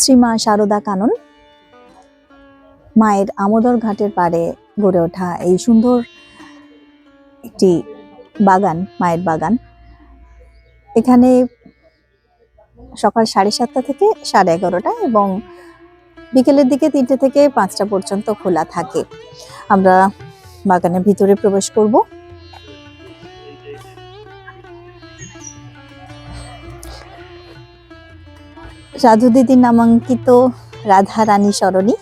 শ্রীমা শারদা কানন। মায়ের আমোদর ঘাটের পাড়ে গড়ে ওঠা এই সুন্দর একটি বাগান, মায়ের বাগান। এখানে সকাল সাড়ে সাতটা থেকে সাড়ে এগারোটা এবং বিকেলের দিকে তিনটে থেকে পাঁচটা পর্যন্ত খোলা থাকে। আমরা বাগানের ভিতরে প্রবেশ করব। সাধু দিদির নামাঙ্কিত রাধা রানী সরণি।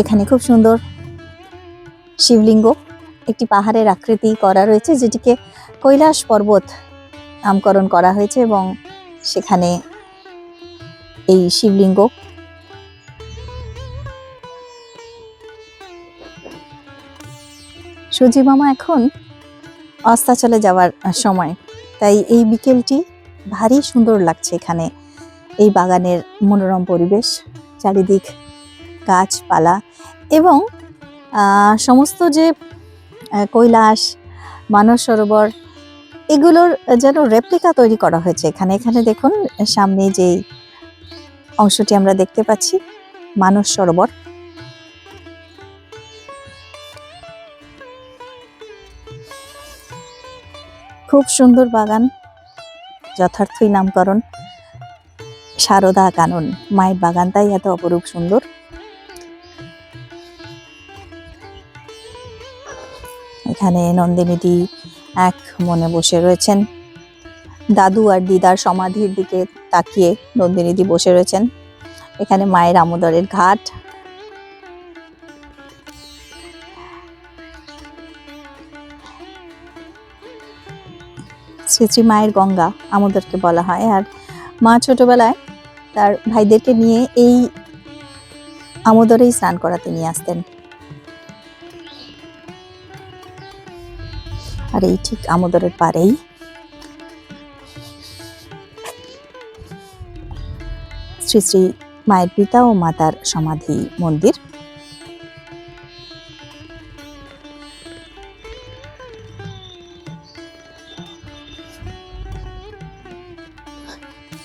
এখানে খুব সুন্দর শিবলিঙ্গ, একটি পাহাড়ের আকৃতি করা রয়েছে, যেটিকে কৈলাস পর্বত নামকরণ করা হয়েছে এবং সেখানে এই শিবলিঙ্গ সুজি মামা এখন অস্তাচলে যাওয়ার সময়। তাই এই বিকেলটি ভারী সুন্দর লাগছে এখানে। এই বাগানের মনোরম পরিবেশ, চারিদিক গাছপালা এবং সমস্ত যে কৈলাস, মানস সরোবর, এগুলোর যেন রেপ্লিকা তৈরি করা হয়েছে এখানে। এখানে দেখুন, সামনে যেই অংশটি আমরা দেখতে পাচ্ছি, মানস সরোবর। খুব সুন্দর বাগান। যথার্থই নামকরণ। সারদা কানন, মায়ের বাগানটাই এত অপরূপ সুন্দর। এখানে নন্দিনীদি এক মনে বসে রয়েছেন। দাদু আর দিদার সমাধির দিকে তাকিয়ে নন্দিনীদি বসে রয়েছেন। এখানে মায়ের আমোদরের ঘাট। শ্রী শ্রী মায়ের গঙ্গা আমোদরকে বলা হয়। আর মা ছোটবেলায় তার ভাইদেরকে নিয়ে এই আমোদরেই স্নান করাতে নিয়ে আসতেন। আর এই ঠিক আমোদরের পারেই শ্রী শ্রী মায়ের পিতা ও মাতার সমাধি মন্দির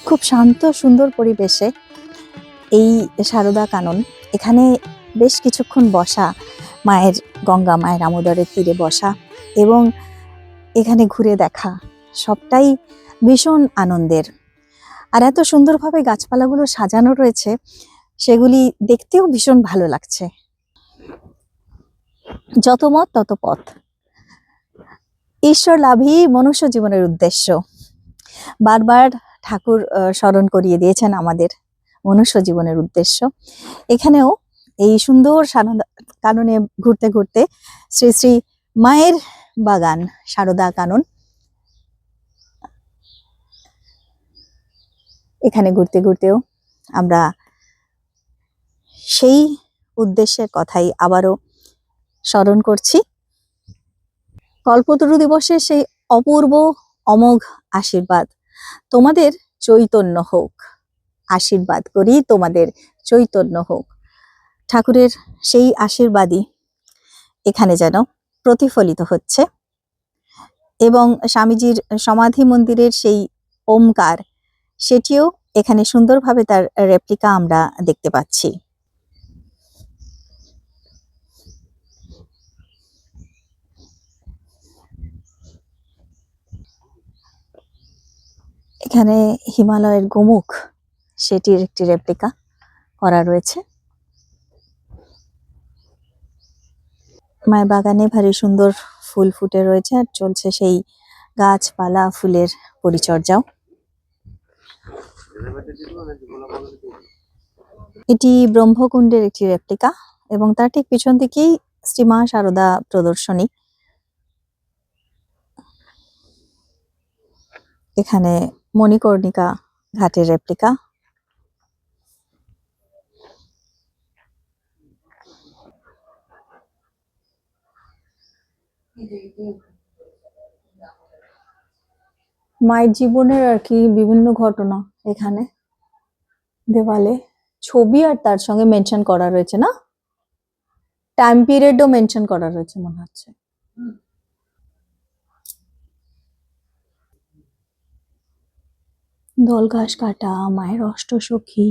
খুব শান্ত, সুন্দর পরিবেশে এই সারদা কানন। এখানে বেশ কিছুক্ষণ বসা, মায়ের, গঙ্গা মায়ের আমোদরের তীরে বসা এবং এখানে ঘুরে দেখা, সবটাই ভীষণ আনন্দের। আর এত সুন্দরভাবে গাছপালাগুলো সাজানো রয়েছে, সেগুলি দেখতেও ভীষণ ভালো লাগছে। যত মত, তত পথ। ঈশ্বর লাভই মনুষ্য জীবনের উদ্দেশ্য। বারবার ঠাকুর স্মরণ করিয়ে দিয়েছেন আমাদের মনুষ্য জীবনের উদ্দেশ্য। এখানেও এই সুন্দর কাননে ঘুরতে ঘুরতে শ্রী শ্রী মায়ের বাগান, সারদা কানন, এখানে ঘুরতে ঘুরতেও আমরা সেই উদ্দেশ্যের কথাই আবারও স্মরণ করছি। কল্পতরু দিবসের সেই অপূর্ব, অমোঘ আশীর্বাদ তোমাদের চৈতন্য হোক। আশীর্বাদ করি তোমাদের চৈতন্য হোক। ঠাকুরের সেই আশীর্বাদই এখানে যেন প্রতিফলিত হচ্ছে এবং স্বামীজির সমাধি মন্দিরের সেই ওমকার, সেটিও এখানে সুন্দরভাবে তার রেপ্লিকা আমরা দেখতে পাচ্ছি। এখানে হিমালয়ের গোমুখ, সেটির একটি রেপ্লিকা করা রয়েছে। মায়ের বাগানে ভারী সুন্দর ফুল ফুটে রয়েছে আর চলছে সেই গাছপালা ফুলের পরিচর্যাও। এটি ব্রহ্মকুণ্ডের একটি রেপ্লিকা এবং তার ঠিক পিছন দিকেই শ্রীমা সারদা প্রদর্শনী। এখানে মণিকর্ণিকা ঘাটের রেপ্লিকা মায়ের জীবনের আর কি বিভিন্ন ঘটনা এখানে। দেওয়ালে ছবি আর তার সঙ্গে মেনশন করা রয়েছে না? টাইম পিরিয়ডও মেনশন করা রয়েছে মনে হচ্ছে। দল ঘাস কাটা, মায়ের অষ্টসখী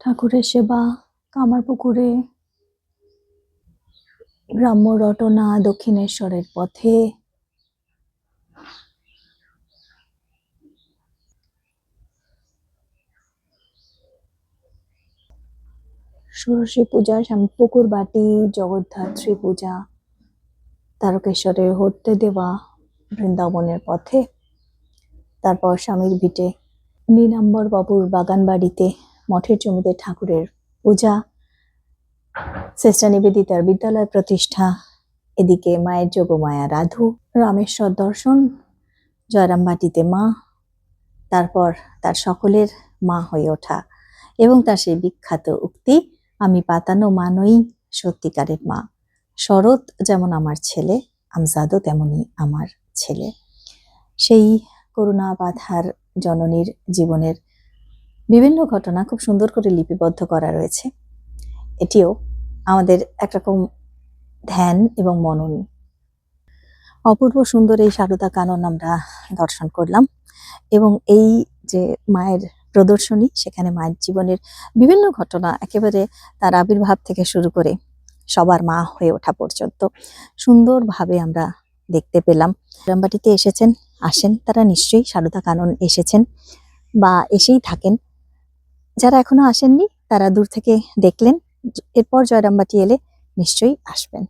ঠাকুরের সেবা, কামার পুকুরে, গ্রাম্য রটনা, দক্ষিণেশ্বরের পথে। ষোড়শী পূজা পুকুর বাটি, জগদ্ধাত্রী পূজা, তারকেশ্বরের হত্যে দেওয়া বৃন্দাবনের পথে। তারপর স্বামীর ভিটে। নীলাম্বর বাবুর বাগান বাড়িতে মঠের জমিতে ঠাকুরের পূজা সিস্টার নিবেদিতার বিদ্যালয় প্রতিষ্ঠা, এদিকে মায়ের যোগমায়া রাধু, রামেশ্বর দর্শন, জয়রামবাটিতে মা, তারপর তার সকলের মা হয়ে ওঠা এবং তার সেই বিখ্যাত উক্তি, আমি পাতানো মানই সত্যিকারের মা। শরৎ যেমন আমার ছেলে, আমজাদও তেমনি আমার ছেলে। সেই করুণা বাধার জননীর জীবনের বিভিন্ন ঘটনা খুব সুন্দর করে লিপিবদ্ধ করা রয়েছে। এটিও আমাদের একরকম ধ্যান এবং মনন। অপূর্ব সুন্দর এই সারদা কানন আমরা দর্শন করলাম এবং এই যে মায়ের প্রদর্শনী, সেখানে মায়ের জীবনের বিভিন্ন ঘটনা একেবারে তার আবির্ভাব থেকে শুরু করে সবার মা হয়ে ওঠা পর্যন্ত সুন্দরভাবে আমরা দেখতে পেলাম। রামবাটিতে এসেছেন, আসেন, তারা নিশ্চয়ই সারদা কানন এসেছেন বা এসেই থাকেন। যারা এখনও আসেননি, তারা দূর থেকে দেখলেন, এরপর জয়রামবাটি এলে নিশ্চয়ই আসবেন।